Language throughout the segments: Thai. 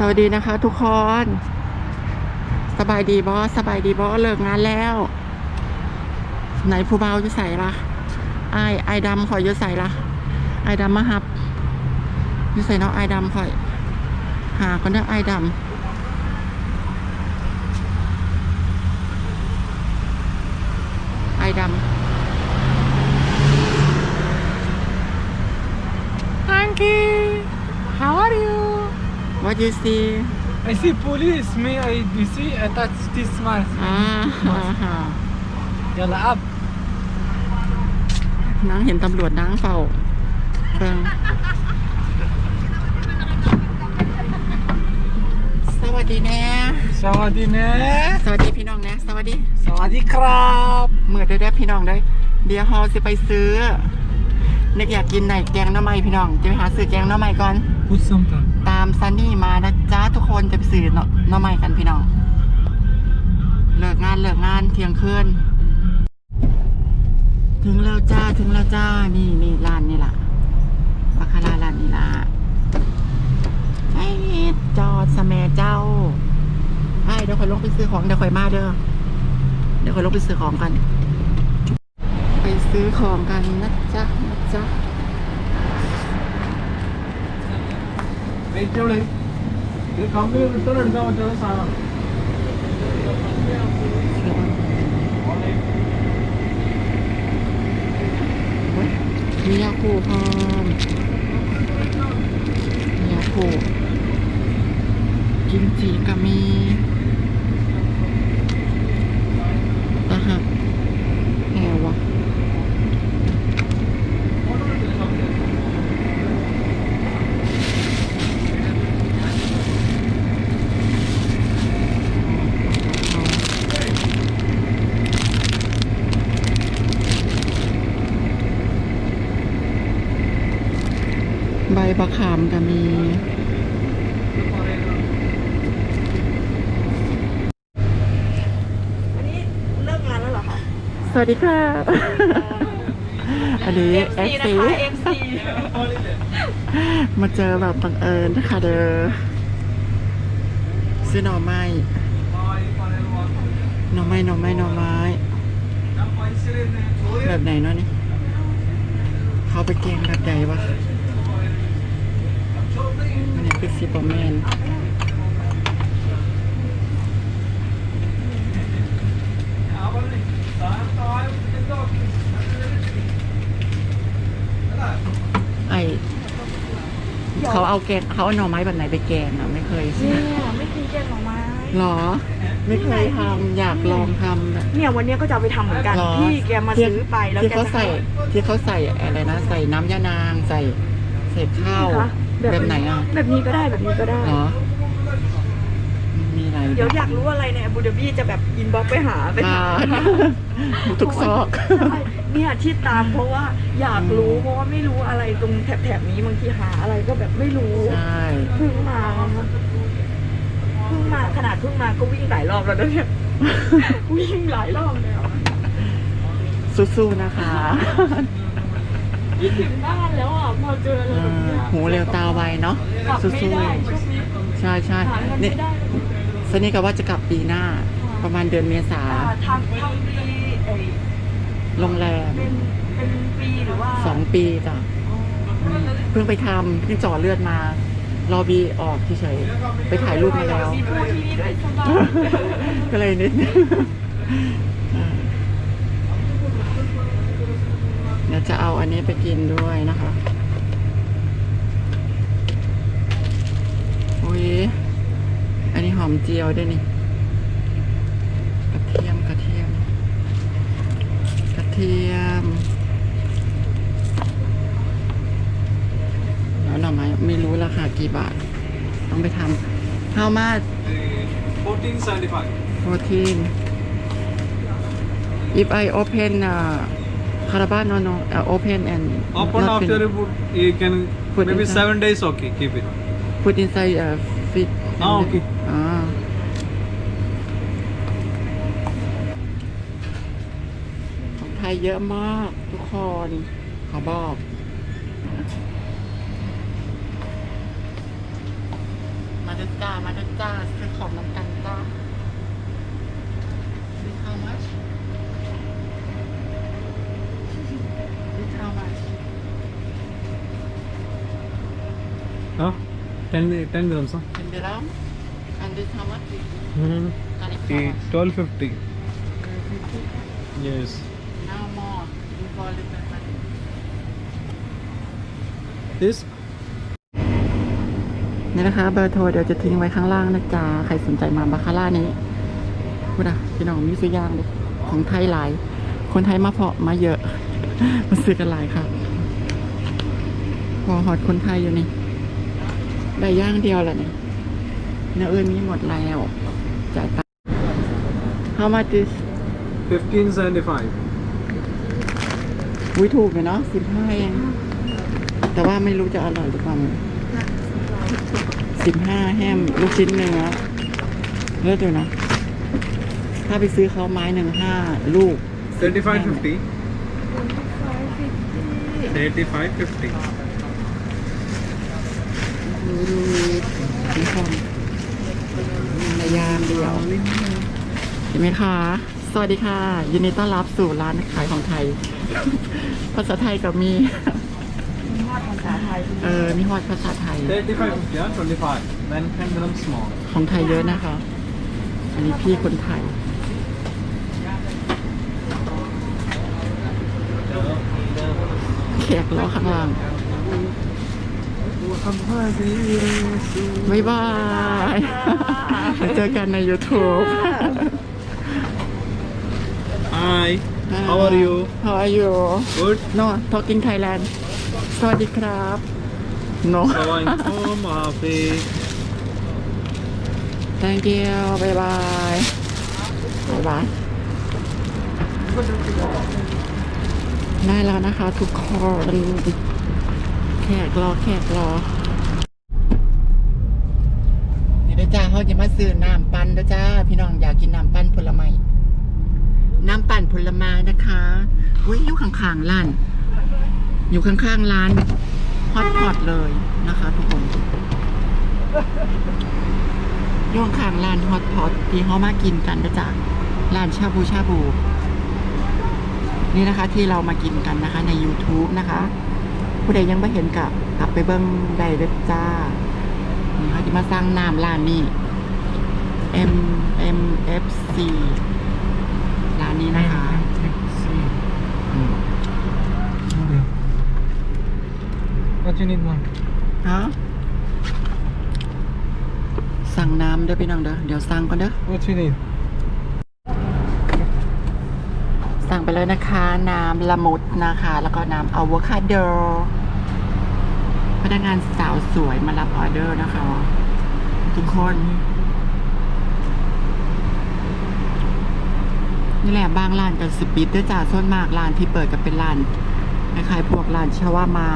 สวัสดีนะคะทุกคน สบายดีบอสสบายดีบอสเลิกงานแล้ว ไหนผู้เบาจะใส่ละไอไอดำข่อยจะใส่ละไอดำมาฮับจะใส่เนาะไอดำขอย หาคนเด้อไอดำไอายดำ Anki, how are you? What you see I see police. Me, I you see. I touch this mask. อ่าฮ่าฮ่า Yalla up. นางเห็นตำรวจนางเฝ้าเบิงสวัสดีแน่ Sawadee ne. สวัสดีพี่น้องนะสวัสดี Sawadee krab. เมื่อได้ได้อพี่น้องได้อเดี๋ยวฮอสิไปซื้อนึกอยากกินไหนแกงหน้ำไม้พี่น้องจะไปหาซื้อแกงหน้ำไม้ก่อน Put some time. ามซันนี่มานะจ๊ะทุกคนจะไปซื้อหน่อหน้ำไม้กันพี่น้อง เลิกงานเลิกงานเที่ยงคืนถึงแล้วจ้าถึงแล้วจ้า นี่นี่ร้านนี่ล่ะบาคาราร้านนี่ล่ะไอ้จอดสแมเจ้าไอ้เดี๋ยวคอยลงไปซื้อของเดี๋ยวคอยมาเด้อเดี๋ยวคอยลงไปซื้อของกัน ไปซื้อของกันนะจ๊ะนะจ๊ะ Wait, Jolly. You come here, return and go to the salon. มียาคูพร้อมมียาคูกิมจิก็มีตะหักแหวะใบบะขามก็มีอันนี้เลิกงานแล้วเหรอคะสวัสดีค่ะอันนี้ FC FC นะคะ FC มาเจอแบบบังเอิญนะคะเด้อซื้อหน่อไม้หน่อไม้หน่อไม้หน่อไม้ แบบไหนเนาะนี่เขาไปเกงแบบใหญ่ปะอันนี้ คือซีปอร์แมนไอเขาเอาแกงเขาเอาหน่อไม้แบบไหนไปแกงอะไม่เคยใช่ไหมเนี่ยไม่กินแกงหน่อไม้หรอ ไม่เคยทำอยากลองทำแบบ เนี่ยวันเนี้ยก็จะเอาไปทำเหมือนกันหรอ พี่แกมาที่ซื้อไปแล้วที่แกเขาจะใส่ที่เขาใส่อะไรนะ ใส่น้ำยานางใส่ใส่ข้าวคะ แบบไหนอะ แบบนี้ก็ได้แบบนี้ก็ได้ เหรอ มีอะไรเดี๋ยวอยากรู้อะไรในอาบูดาบีจะแบบอินบ็อกไปหาไปอ่าถามทุกซอก ใช่เนี่ยที่ตามเพราะว่าอยากรู้เพราะว่าไม่รู้อะไรตรงแถบๆนี้บางทีหาอะไรก็แบบไม่รู้ใช่ เพิ่งมาเพิ่งมาขนาดเพิ่งมาก็วิ่งหลายรอบแล้วนะเนี่ย วิ่งหลายรอบแล้ว สู้ๆนะคะ คิดถึงบ้านแล้วอะพอเจออะไรเอแบบอเนี้ยหูเร็วตาไวเนาะกลับสู้ไม่ได้ช่วงนี้ๆใช่ใช่หาเงินนี่ไม่ได้สนี่ก็ว่าจะกลับปีหน้า ประมาณเดือนเมษาอ่าทำทำปีเอ้ยโรงแรมเป็นเป็นปีหรือว่าสองปีจ้ะเพิ่งไปทำเพิ่งเจาะเลือดมา รอบีออกเฉยๆไปถ่ายรูปมาแล้ว มีผู้ที่นี่ด้วยสบายก็เลยนิดนึงเดี๋ยว จะเอาอันนี้ไปกินด้วยนะคะอุ้ยอันนี้หอมเจียวด้วยนี่กระเทียมกระเทียม กระเทียมแล้วหน่อไม้ไม่รู้ราคากี่บาท ต้องไปทำ How much 1475. 14 if I open uh, Caravan no no uh, open and Open not after fin- you put, you can Put maybe inside. seven days. Okay, keep it. put inside uh, fit Ah, okay. อ่าของไทยเยอะมากทุกคนขอบอก มาดูจ้าจ้าซื้อของน้ำกันจ้า This how much This how much Huh? 10, 10 grams, huh? Ten dirham and this how much Mm-hmm. and it's how much 1250. Yes. now more before little money This? นี่นะคะเบอร์โทรเดี๋ยวจะทิ้งไว้ข้างล่างนะจ๊ะ ใครสนใจมาบาคาร่านี้พูดอะพี่น้องมีซื้อย่างเลยของไทยหลาย คนไทยมาเพาะมาเยอะ มาซื้อกันหลายครับพอฮอตคนไทยอยู่นี่ ใบย่างเดียวแหละเนี่ยเนื้ออื่นมีหมดแล้วจ่ายตังค์ How much is 1575. อุ้ยถูกเลยเนาะ15เองแต่ว่าไม่รู้จะอร่อยหรือเปล่า15.75แฮมลูกชิ้นหนึ่งอะเลือกดูนะ ถ้าไปซื้อเขาไม้หนึ่งห้ลูก 35.50. 35.50. 35.50. ทุกคนในยามเดียวเห็นไหมคะ สวัสดีค่ะยินดีต้อนรับสู่ร้านขายของไทย ภาษาไทยกับมีมีวาดภาษาไทยเออมีฮอดภาษาไทย 3550, yeah? 25. Then 10 grams small. ของไทยเยอะนะคะ อันนี้พี่คนไทยแขกรอข้างล่าง บ๊ายบายเจอกันใน YouTube Hi. How are you? How are you Good. No talking Thailand สวัสดีครับ No Going home, happy. Thank you บ๊ายบายบ๊ายบายได้แล้วนะคะทุกคนแขกรอแขกรอนี่ เด้อจ้าเขาจะมาซื้อน้ำปั่นเด้อจ้าพี่น้องอยากกินน้ำปั่นผลไม้น้ำปั่นผลไม้นะคะอุ้ยอยู่ข้างๆร้าน อยู่ข้างๆร้านฮอตพอตเลยนะคะ ทุกคนย่ข้างร้านฮอตพอตที่เขามากินกันนะจ๊ะร้านชาบูชาบู นี่นะคะ ที่เรามากินกันนะคะ ใน YouTube นะคะ ผู้ใดยังไม่เห็นกับกลับไปเบิ้งได้เด้อจ้านี่เขาจะมาสร้างน้ำร้านนี้ M M F C ร้านนี้นะคะอืม What you need one? ฮะสั่งน้ำเด้อพี่น้องเด้อเดี๋ยวสั่งก่อนเด้อ What you need? สั่งไปเลยนะคะ น้ำละมุดนะคะ แล้วก็น้ำอะโวคาโดพนักงานสาวสวยมารับออเดอร์นะคะ ทุกคน นี่แหละบางร้านกันสปิดด้วยจ้าส่วนมากร้านที่เปิดก็เป็นร้านคล้ายๆพวกร้านชาวามา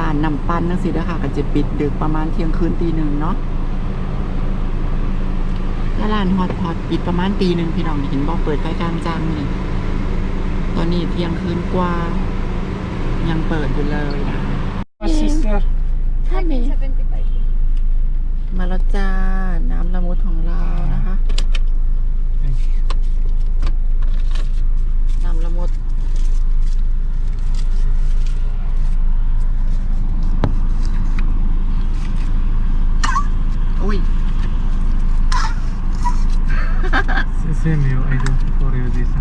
ร้านนำปั้นนั่นสินะคะก็จะปิดดึกประมาณเที่ยงคืนตีหนึ่งเนาะถ้าร้านฮอตพอตปิดประมาณตีหนึ่งพี่น้องเห็นบอกเปิดไฟกลางจังนี่ตอนนี้เที่ยงคืนกว่า ยังเปิดอยู่เลยนะ My sister. ถ้ามีมาแล้วจ้า น้ำละมุดของเรานะคะ Thank you. น้ำละมุดอุ้ย Same you, I do for you this.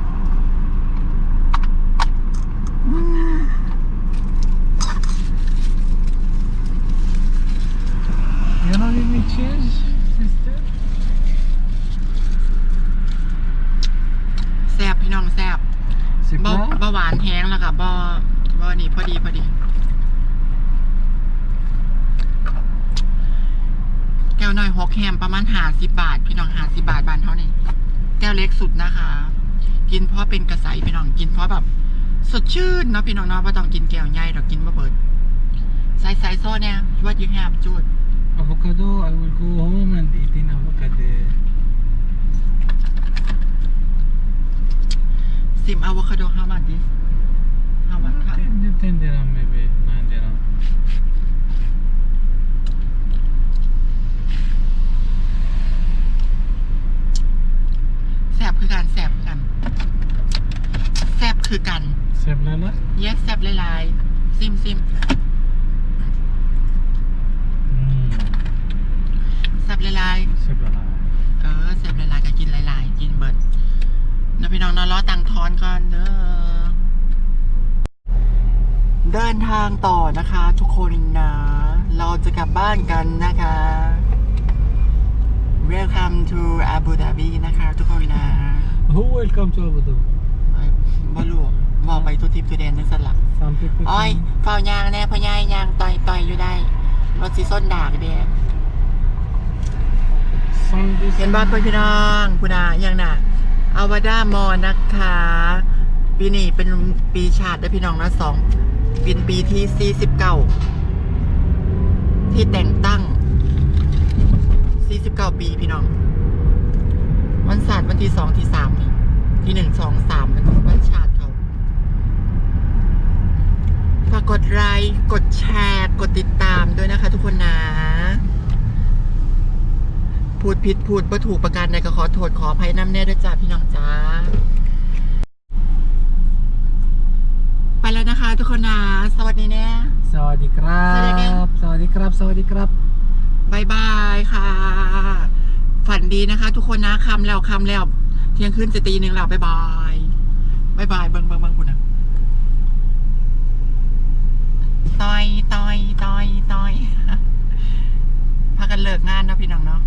า quoi เบาหวานแห้งแล้วค่ะบ่บ่นี่พอดีพอดี แก้วน้อยหกแฮมประมาณหาสิบบาท พี่น้องหาสิบบาทบานเท่านี้แก้วเล็กสุดนะคะ กินเพราะเป็นกระใสพี่น้องกินเพราะแบบ สดชื่นเนาะพี่น้องเนาะว่าต้องกินแก้วใหญ่ดอกกินมาเบิดใส่ใส่โซ่เนี่ยว่ายูแฮบจูด Avocado, I will go home and eat in avocado. ซิมอะโวคาโด how much this 10 dirham maybe 9 dirham Sap คือการแสบกันแสบคือกัน Sep Lena? yes แสบหลายๆซิมซิมแสบหลาย Sep Lena. ๆ เออแสบหลายๆก็กินหลายๆ กินเบิดแล้วพี่น้องนอนรอตังทอนก่อนเด้อ เดินทางต่อนะคะทุกคนนะ เราจะกลับบ้านกันนะคะ Welcome to Abu Dhabi นะคะ ทุกคนนะ Who welcome to Abu Dhabi? ไอ้บ่รู้บอกไปตัวทิพย์ตัวแดนนั่นสละ Some people. อ้อย think- เฝ้ายางแน่พะยายยางต่อยต่อยอยู่ได้รถสีส้นดากเดีย Sunday. เห็นบ้านพี่น้องคุณอาอย่างน่ะอาวาดามอนะคะ ปีนี้เป็นปีชาติได้อพี่น้องนะสอง เป็นปีที่ 49 ที่แต่งตั้ง 49 ปีพี่น้อง วันศาสตร์วันที่สองที่สามที่หนึ่งสองสามเป็นวันชาติเขาฝากกดไลค์กดแชร์กดติดตามด้วยนะคะ ทุกคนนะ พูดผิดพูดประถูกประการใดก็ขอโทษขออภัยน้ำแน่ด้วยจ้าพี่น้องจ้า ไป แล้วนะคะ ทุกคนนะสวัสดีแน่ Sawadee Sawadee krab. Sawadee krab. Sawadee krab. บายบายค่ะ ฝันดีนะคะ ทุกคนนะคำแล้วคำแล้วเที่ยงคืนจะตีหนึ่งแล้วบายบายบายบายเบิงเบิงเบิงคุณนะต่อยต่อยต่อยต่อยพากันเลิกงานเนาะพี่น้องเนาะ